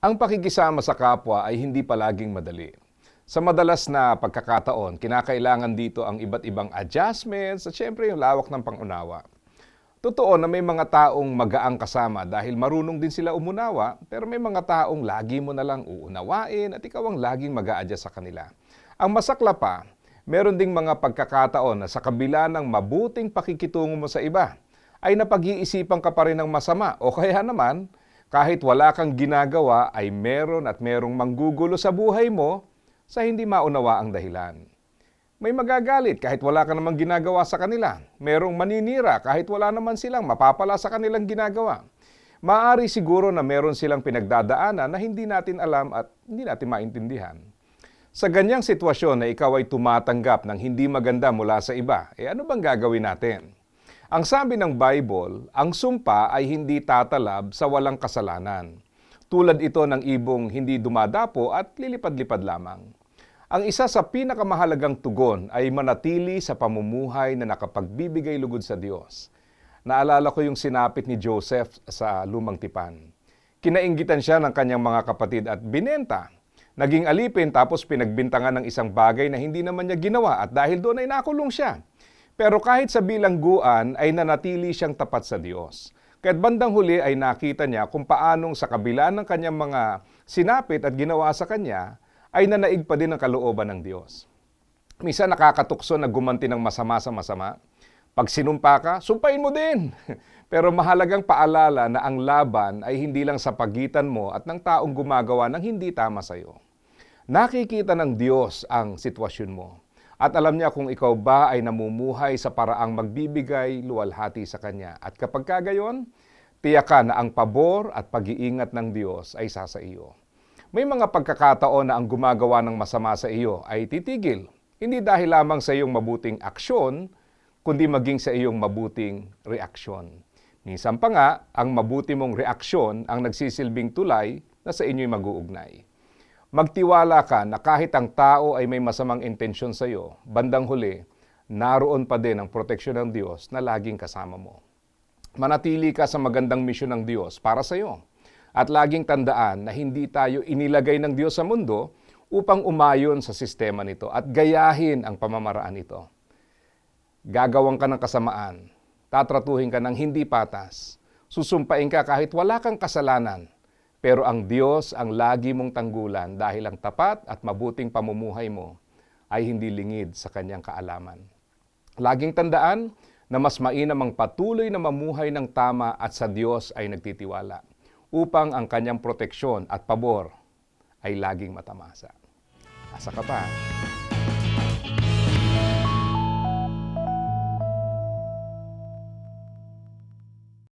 Ang pakikisama sa kapwa ay hindi palaging madali. Sa madalas na pagkakataon, kinakailangan dito ang iba't ibang adjustments at syempre yung lawak ng pangunawa. Totoo na may mga taong magaang kasama dahil marunong din sila umunawa, pero may mga taong lagi mo na lang uunawain at ikaw ang laging mag adjust sa kanila. Ang masakla pa, meron ding mga pagkakataon na sa kabila ng mabuting pakikitungo mo sa iba, ay napag-iisipan ka pa rin ng masama o kaya naman, kahit wala kang ginagawa ay meron at merong manggugulo sa buhay mo sa hindi maunawa ang dahilan. May magagalit kahit wala ka namang ginagawa sa kanila. Merong maninira kahit wala naman silang mapapala sa kanilang ginagawa. Maari siguro na meron silang pinagdadaanan na hindi natin alam at hindi natin maintindihan. Sa ganyang sitwasyon na ikaw ay tumatanggap ng hindi maganda mula sa iba, eh ano bang gagawin natin? Ang sabi ng Bible, ang sumpa ay hindi tatalab sa walang kasalanan. Tulad ito ng ibong hindi dumadapo at lilipad-lipad lamang. Ang isa sa pinakamahalagang tugon ay manatili sa pamumuhay na nakapagbibigay lugod sa Diyos. Naalala ko yung sinapit ni Joseph sa lumang tipan. Kinainggitan siya ng kanyang mga kapatid at binenta. Naging alipin tapos pinagbintangan ng isang bagay na hindi naman niya ginawa at dahil doon ay nakulong siya. Pero kahit sa bilangguan ay nanatili siyang tapat sa Diyos. Kaya't bandang huli ay nakita niya kung paanong sa kabila ng kanyang mga sinapit at ginawa sa kanya, ay nanaig pa din ang kalooban ng Diyos. Misa nakakatukso na gumanti ng masama sa masama. Pag sinumpa ka, sumpain mo din. Pero mahalagang paalala na ang laban ay hindi lang sa pagitan mo at ng taong gumagawa ng hindi tama sa iyo. Nakikita ng Diyos ang sitwasyon mo. At alam niya kung ikaw ba ay namumuhay sa paraang magbibigay luwalhati sa Kanya. At kapag kagayon, tiyakan na ang pabor at pag-iingat ng Diyos ay sasa iyo. May mga pagkakataon na ang gumagawa ng masama sa iyo ay titigil. Hindi dahil lamang sa iyong mabuting aksyon, kundi maging sa iyong mabuting reaksyon. Minsan pa nga, ang mabuti mong reaksyon ang nagsisilbing tulay na sa inyo'y mag-uugnay. Magtiwala ka na kahit ang tao ay may masamang intensyon sa iyo, bandang huli, naroon pa din ang proteksyon ng Diyos na laging kasama mo. Manatili ka sa magandang misyon ng Diyos para sa iyo. At laging tandaan na hindi tayo inilagay ng Diyos sa mundo upang umayon sa sistema nito at gayahin ang pamamaraan nito. Gagawang ka ng kasamaan, tatratuhin ka ng hindi patas, susumpain ka kahit wala kang kasalanan, pero ang Diyos ang lagi mong tanggulan dahil ang tapat at mabuting pamumuhay mo ay hindi lingid sa kanyang kaalaman. Laging tandaan na mas mainam ang patuloy na mamuhay ng tama at sa Diyos ay nagtitiwala upang ang kanyang proteksyon at pabor ay laging matamasa. Asa ka pa?